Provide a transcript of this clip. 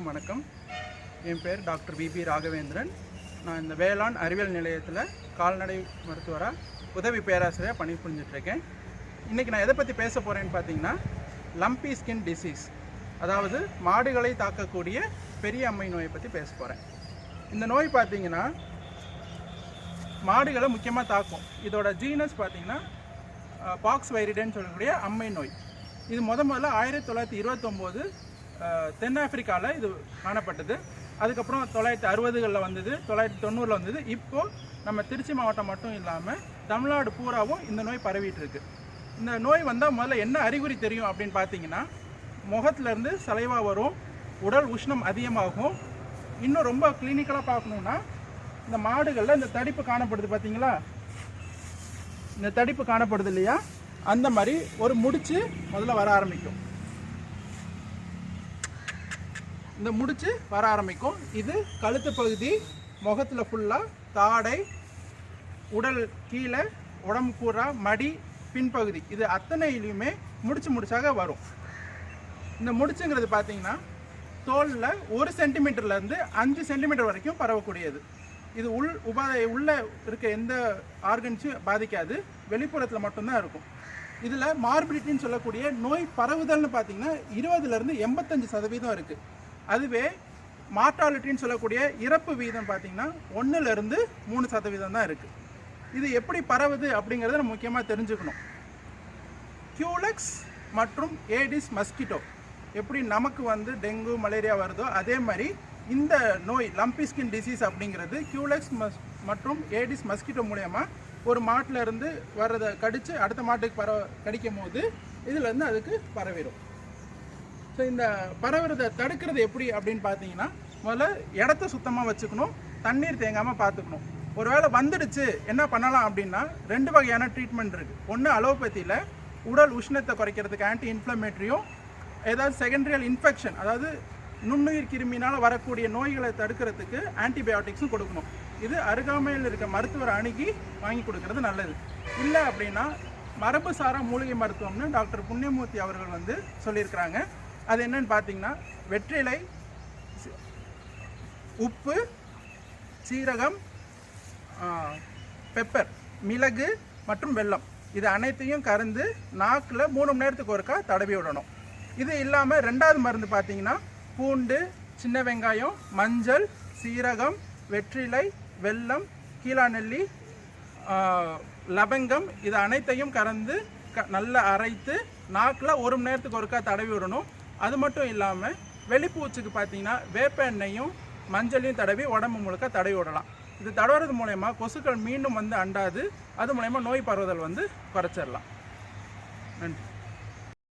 அனைவருக்கும் வணக்கம். என் பேர் டாக்டர் விபி ராகவேந்திரன். நான் இந்த வேளாண் அறிவியல் நிலையத்தில் கால்நடை மருத்துவராக உதவி பேராசிரியர் பணி புரிஞ்சிட்ருக்கேன். இன்றைக்கி நான் எதை பற்றி பேச போகிறேன்னு பார்த்தீங்கன்னா லம்பி ஸ்கின் டிசீஸ் அதாவது மாடுகளை தாக்கக்கூடிய பெரிய அம்மை நோயை பற்றி பேச போகிறேன் இந்த நோய் பார்த்தீங்கன்னா மாடுகளை முக்கியமாக தாக்கும். இதோட ஜீனஸ் பார்த்திங்கன்னா பாக்ஸ் வைரிடன்னு சொல்லக்கூடிய அம்மை நோய். இது முத முதல்ல ஆயிரத்தி தொள்ளாயிரத்தி இருபத்தொம்போது தென்னாப்பிரிக்காவில் இது காணப்பட்டது. அதுக்கப்புறம் தொள்ளாயிரத்தி அறுபதுகளில் வந்தது தொள்ளாயிரத்தி தொண்ணூறில் வந்தது. இப்போது நம்ம திருச்சி மாவட்டம் மட்டும் இல்லாமல் தமிழ்நாடு பூராவும் இந்த நோய் பரவிட்டு இருக்கு இந்த நோய் வந்தால் முதல்ல என்ன அறிகுறி தெரியும் அப்படின்னு பார்த்தீங்கன்னா முகத்துலேருந்து சலைவா வரும் உடல் உஷ்ணம் அதிகமாகும். இன்னும் ரொம்ப கிளினிக்கலாக பார்க்கணுன்னா இந்த மாடுகளில் இந்த தடிப்பு காணப்படுது பார்த்தீங்களா இந்த தடிப்பு காணப்படுது இல்லையா? அந்த மாதிரி ஒரு முடிச்சு முதல்ல வர ஆரம்பிக்கும். இந்த முடிச்சு வர ஆரம்பிக்கும். இது கழுத்து பகுதி முகத்தில் ஃபுல்லாக தாடை உடல் கீழே உடம்பு பூரா மடி பின்பகுதி. இது அத்தனையிலையுமே முடிச்சு முடிச்சாக வரும். இந்த முடிச்சுங்கிறது பார்த்தீங்கன்னா தோலில் ஒரு சென்டிமீட்டர்லேருந்து அஞ்சு சென்டிமீட்டர் வரைக்கும் பரவக்கூடியது. இது உள் உபாதை உள்ளே இருக்க எந்த ஆர்கன்ஸும் பாதிக்காது. வெளிப்புறத்தில் மட்டும்தான் இருக்கும். இதில் மார்பிலிட்டின்னு சொல்லக்கூடிய நோய் பரவுதல்னு பார்த்தீங்கன்னா இருபதுலேருந்து எண்பத்தஞ்சு சதவீதம் இருக்குது அதுவே மார்டாலிட்டின்னு சொல்லக்கூடிய இறப்பு வீதம் பார்த்திங்கன்னா ஒன்றுலேருந்து மூணு சதவீதம் தான் இருக்குது இது எப்படி பரவுது அப்படிங்கிறத நம்ம முக்கியமாக தெரிஞ்சுக்கணும். கியூலெக்ஸ் மற்றும் ஏடிஸ் மஸ்கிட்டோ எப்படி நமக்கு வந்து டெங்கு மலேரியா வருதோ அதே மாதிரி இந்த நோய் லம்பி ஸ்கின் டிசீஸ் அப்படிங்கிறது கியூலெக்ஸ் மஸ் மற்றும் ஏடிஸ் மஸ்கிட்டோ மூலயமா ஒரு மாட்டில் இருந்து வர்றதை கடித்து அடுத்த மாட்டுக்கு பரவ கடிக்கும் போது இதுலேருந்து அதுக்கு பரவிடும் ஸோ இந்த பரவுறதை தடுக்கிறது எப்படி அப்படின்னு பார்த்தீங்கன்னா முதல்ல இடத்த சுத்தமாக வச்சுக்கணும் தண்ணீர் தேங்காமல் பார்த்துக்கணும். ஒருவேளை வந்துடுச்சு என்ன பண்ணலாம் அப்படின்னா ரெண்டு வகையான ட்ரீட்மெண்ட் இருக்குது ஒன்று அலோபதியில் உடல் உஷ்ணத்தை குறைக்கிறதுக்கு ஆன்டி இன்ஃப்ளமேட்டரியும் ஏதாவது செகண்டரியல் இன்ஃபெக்ஷன் அதாவது நுண்ணுயிர் கிருமினால் வரக்கூடிய நோய்களை தடுக்கிறதுக்கு ஆன்டிபயோட்டிக்ஸும் கொடுக்கணும். இது அருகாமையில் இருக்க மருத்துவர் அணுகி வாங்கி கொடுக்கறது நல்லது. இல்லை அப்படின்னா மரபு சாரா மூலிகை மருத்துவம்னு டாக்டர் புண்ணியமூர்த்தி அவர்கள் வந்து சொல்லியிருக்கிறாங்க. அது என்னன்னு பார்த்தீங்கன்னா வெற்றிலை உப்பு சீரகம் பெப்பர் மிளகு மற்றும் வெல்லம். இது அனைத்தையும் கறந்து நாக்கில் மூணு மணி நேரத்துக்கு ஒருக்கா தடவி விடணும். இது இல்லாமல் ரெண்டாவது மருந்து பார்த்தீங்கன்னா பூண்டு சின்ன வெங்காயம் மஞ்சள் சீரகம் வெற்றிலை வெல்லம் கீழாநெல்லி லவங்கம் இது அனைத்தையும் கறந்து க நல்லா அரைத்து நாக்கில் ஒரு மணி நேரத்துக்கு ஒருக்கா தடவி விடணும். அது மட்டும் இல்லாமல் வெளிப்பூச்சுக்கு பார்த்தீங்கன்னா வேப்ப எண்ணெயும் மஞ்சளையும் தடவி உடம்பு முழுக்க தடவி விடலாம். இது தடவுறது மூலயமா கொசுக்கள் மீண்டும் வந்து அண்டாது அது மூலயமா நோய் பரவுதல் வந்து குறைச்சிடலாம் நன்றி.